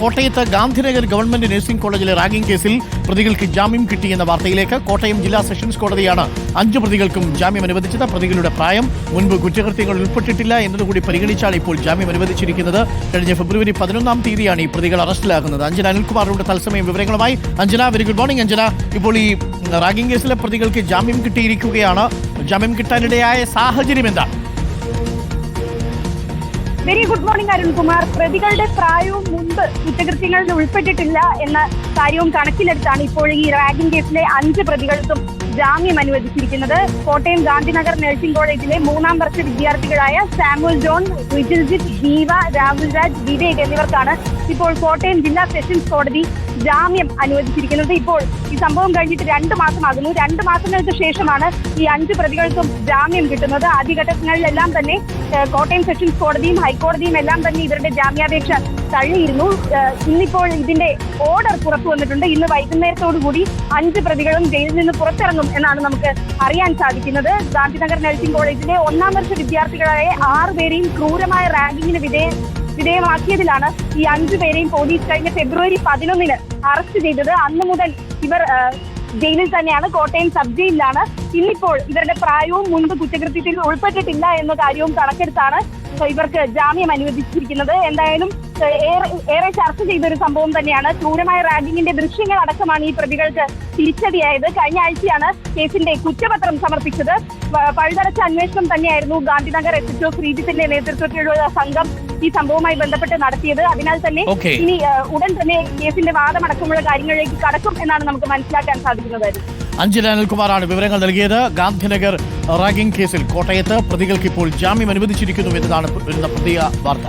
കോട്ടയത്ത് Gandhinagar government nursing കോളേജിലെ ragging കേസിൽ പ്രതികൾക്ക് ജാമ്യം കിട്ടിയെന്ന വാർത്തയിലേക്ക് കോട്ടയം ജില്ലാ സെഷൻസ് കോടതിയാണ് അഞ്ച് പ്രതികൾക്കും ജാമ്യം അനുവദിച്ചത്. പ്രതികളുടെ പ്രായം മുൻപ് കുറ്റകൃത്യങ്ങൾ ഉൾപ്പെട്ടിട്ടില്ല എന്നതുകൂടി പരിഗണിച്ചാണ് ഇപ്പോൾ ജാമ്യം അനുവദിച്ചിരിക്കുന്നത്. കഴിഞ്ഞ ഫെബ്രുവരി പതിനൊന്നാം തീയതിയാണ് ഈ പ്രതികൾ അറസ്റ്റിലാകുന്നത്. അഞ്ജന അനിൽകുമാറിന്റെ തത്സമയം വിവരങ്ങളുമായി. Anjana very good morning Anjana. ഇപ്പോൾ ഈ റാഗിംഗ് കേസിലെ പ്രതികൾക്ക് ജാമ്യം കിട്ടിയിരിക്കുകയാണ്. ജാമ്യം കിട്ടാനിടയായ സാഹചര്യം എന്താണ് വെരി ഗുഡ് മോർണിംഗ് അരുൺകുമാർ പ്രതികളുടെ പ്രായവും മുൻപ് കുറ്റകൃത്യങ്ങളിൽ ഉൾപ്പെട്ടിട്ടില്ല എന്ന കാര്യവും കണക്കിലെടുത്താണ് ഇപ്പോൾ ഈ റാഗിംഗ് കേസിലെ അഞ്ച് പ്രതികൾക്കും ജാമ്യം അനുവദിച്ചിരിക്കുന്നത്. കോട്ടയം ഗാന്ധിനഗർ നഴ്സിംഗ് കോളേജിലെ മൂന്നാം വർഷ വിദ്യാർത്ഥികളായ സാമുൽ ജോൺ വിജിൽജിത്ത് ജീവ രാഹുൽ രാജ് വിവേക് എന്നിവർക്കാണ് ഇപ്പോൾ കോട്ടയം ജില്ലാ സെഷൻസ് കോടതി ജാമ്യം അനുവദിച്ചിരിക്കുന്നത്. ഇപ്പോൾ ഈ സംഭവം കഴിഞ്ഞിട്ട് രണ്ട് മാസമാകുന്നു. രണ്ട് മാസങ്ങൾക്ക് ശേഷമാണ് ഈ അഞ്ച് പ്രതികൾക്കും ജാമ്യം കിട്ടുന്നത്. ആദ്യഘട്ടങ്ങളിലെല്ലാം തന്നെ കോട്ടയം സെഷൻസ് കോടതിയും ഹൈക്കോടതിയും എല്ലാം തന്നെ ഇവരുടെ ജാമ്യാപേക്ഷ തള്ളിയിരുന്നു. ഇന്നിപ്പോൾ ഇതിന്റെ ഓർഡർ പുറത്തു വന്നിട്ടുണ്ട്. ഇന്ന് വൈകുന്നേരത്തോടുകൂടി അഞ്ച് പ്രതികളും ജയിലിൽ നിന്ന് പുറത്തിറങ്ങും എന്നാണ് നമുക്ക് അറിയാൻ സാധിക്കുന്നത്. ഗാന്ധിനഗർ നഴ്സിംഗ് കോളേജിലെ ഒന്നാം വർഷ വിദ്യാർത്ഥികളായ ആറ് പേരെയും ക്രൂരമായ റാങ്കിങ്ങിന് വിധേയ വിധേയമാക്കിയതിലാണ് ഈ അഞ്ചു പേരെയും പോലീസ് കഴിഞ്ഞ ഫെബ്രുവരി പതിനൊന്നിന് അറസ്റ്റ് ചെയ്തത്. അന്ന് മുതൽ ഇവർ ജയിലിൽ തന്നെയാണ് കോട്ടയം സബ് ജയിലിലാണ് ഇന്നിപ്പോൾ ഇവരുടെ പ്രായവും മുൻപ് കുറ്റകൃത്യത്തിൽ ഉൾപ്പെട്ടിട്ടില്ല എന്ന കാര്യവും കണക്കെടുത്താണ് ഇവർക്ക് ജാമ്യം അനുവദിച്ചിരിക്കുന്നത്. എന്തായാലും ഏറെ ചർച്ച ചെയ്ത ഒരു സംഭവം തന്നെയാണ്. ക്രൂരമായ റാഗിങ്ങിന്റെ ദൃശ്യങ്ങൾ അടക്കമാണ് ഈ പ്രതികൾക്ക് തിരിച്ചടിയായത്. കഴിഞ്ഞ ആഴ്ചയാണ് കേസിന്റെ കുറ്റപത്രം സമർപ്പിച്ചത്. പഴുതടച്ച അന്വേഷണം തന്നെയായിരുന്നു ഗാന്ധിനഗർ എസ് എച്ച് ഒ ശ്രീജിത്തിന്റെ നേതൃത്വത്തിലുള്ള സംഘം ഈ സംഭവവുമായി ബന്ധപ്പെട്ട് നടത്തിയത്. അതിനാൽ തന്നെ ഇനി ഉടൻ തന്നെ കേസിന്റെ വാദമടക്കമുള്ള കാര്യങ്ങളിലേക്ക് കടക്കും എന്നാണ് നമുക്ക് മനസ്സിലാക്കാൻ സാധിക്കുന്നത് അഞ്ജന അനിൽകുമാറാണ് വിവരങ്ങൾ നൽകിയത്. ഗാന്ധിനഗർ റാഗിംഗ് കേസിൽ കോട്ടയത്ത് പ്രതികൾക്ക് ഇപ്പോൾ ജാമ്യം അനുവദിച്ചിരിക്കുന്നു എന്നതാണ് വരുന്ന പുതിയ വാർത്ത.